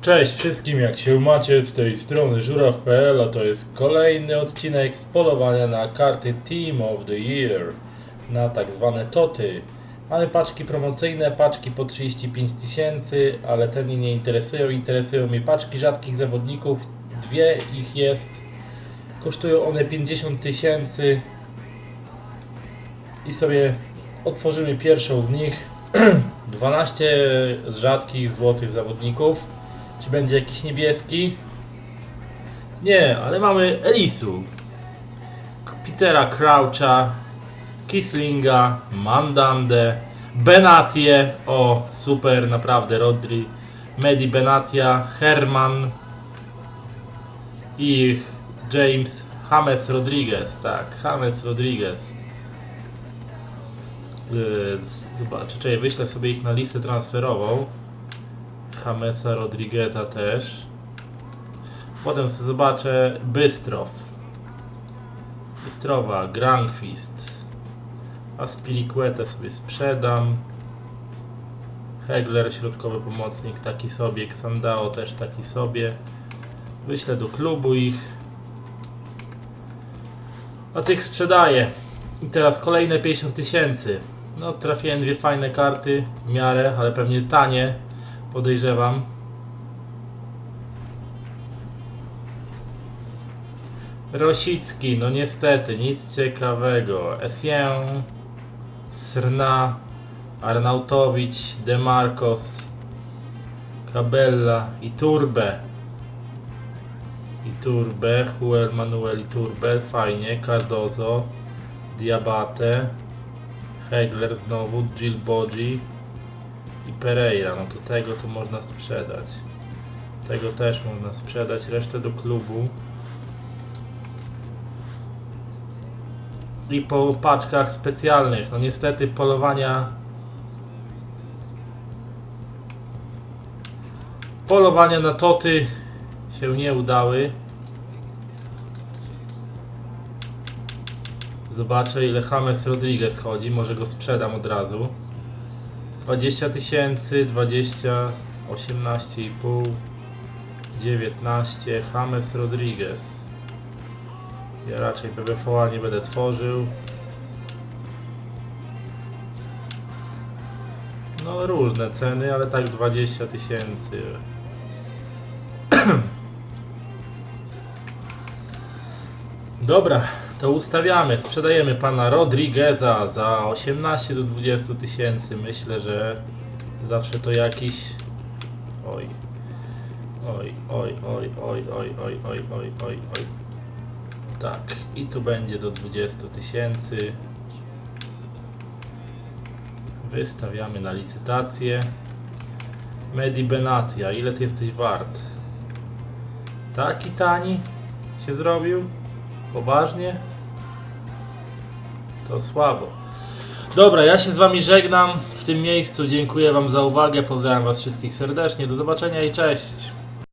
Cześć wszystkim, jak się macie z tej strony żuraw.pl, a to jest kolejny odcinek z polowania na karty Team of the Year, na tak zwane TOTY. Mamy paczki promocyjne, paczki po 35 tysięcy, ale te mnie nie interesują, interesują mnie paczki rzadkich zawodników, dwie ich jest, kosztują one 50 tysięcy i sobie otworzymy pierwszą z nich, 12 z rzadkich złotych zawodników. Czy będzie jakiś niebieski? Nie, ale mamy Elisu, Petera Croucha, Kislinga, Mandande, Benatie, o super, naprawdę Rodri, Medi Benatia, Herman i James James Rodriguez, tak, James Rodriguez. Yy, Zobaczę, czy wyślę sobie ich na listę transferową. Jamesa Rodrigueza też. Potem sobie zobaczę Bystrow. Bystrowa, Granqvist. Aspilicuetę sobie sprzedam. Hegler, środkowy pomocnik, taki sobie. Xandao też taki sobie. Wyślę do klubu ich. A tych sprzedaję. I teraz kolejne 50 tysięcy. No, trafiłem dwie fajne karty w miarę, ale pewnie tanie. Podejrzewam. Rosicki, no niestety, nic ciekawego. Essien, Srna, Arnautowicz, Demarcos, Cabella i Turbe. I Turbe, Juel Manuel i Turbe, fajnie. Cardozo, Diabate, Hegler znowu, Jill Bodzi i Pereira. No to tego to można sprzedać. Tego też można sprzedać, resztę do klubu. I po paczkach specjalnych. No niestety polowania. Polowania na toty się nie udały. Zobaczę ile James Rodriguez chodzi, może go sprzedam od razu. 20 tysięcy, 20, 18,5, 19, James Rodriguez. Ja raczej BBVA nie będę tworzył. No różne ceny, ale tak 20 tysięcy. Dobra, to ustawiamy. Sprzedajemy pana Rodrigueza za 18 do 20 tysięcy. Myślę, że zawsze to jakiś. Oj. Oj, oj, oj, oj, oj, oj, oj, oj, oj, oj. Tak, i tu będzie do 20 tysięcy. Wystawiamy na licytację. Medi Benatia, ile ty jesteś wart? Taki tani się zrobił? Poważnie? To słabo. Dobra, ja się z wami żegnam w tym miejscu. Dziękuję wam za uwagę. Pozdrawiam was wszystkich serdecznie. Do zobaczenia i cześć.